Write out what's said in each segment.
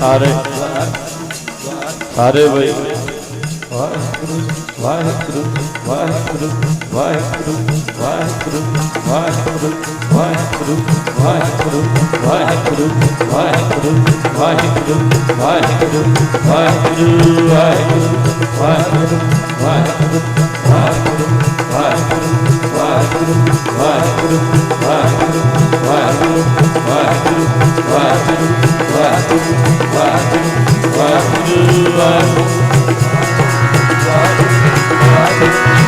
ਸਾਰੇ ਸਾਰੇ ਬਈ ਵਾਹਿਗੁਰੂ ਵਾਹਿਗੁਰੂ ਵਾਹਿਗੁਰੂ ਵਾਹਿਗੁਰੂ ਵਾਹਿਗੁਰੂ ਵਾਹਿਗੁਰੂ ਵਾਹਿਗੁਰੂ ਵਾਹਿਗੁਰੂ ਵਾਹਿਗੁਰੂ ਵਾਹਿਗੁਰੂ ਵਾਹਿਗੁਰੂ ਵਾਹਿਗੁਰੂ ਵਾਹਿਗੁਰੂ ਵਾਹਿਗੁਰੂ ਵਾਹਿਗੁਰੂ ਵਾਹਿਗੁਰੂ ਵਾਹਿਗੁਰੂ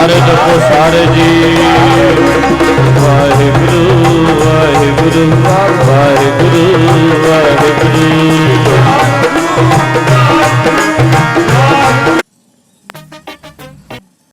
ਸਾਰੇ ਜਪੋ ਸਾਰੇ ਜੀ। ਵਾਹਿਗੁਰੂ ਵਾਹਿਗੁਰੂ ਵਾਹਿਗੁਰੂ। ਵਾਹਿਗੁਰੂ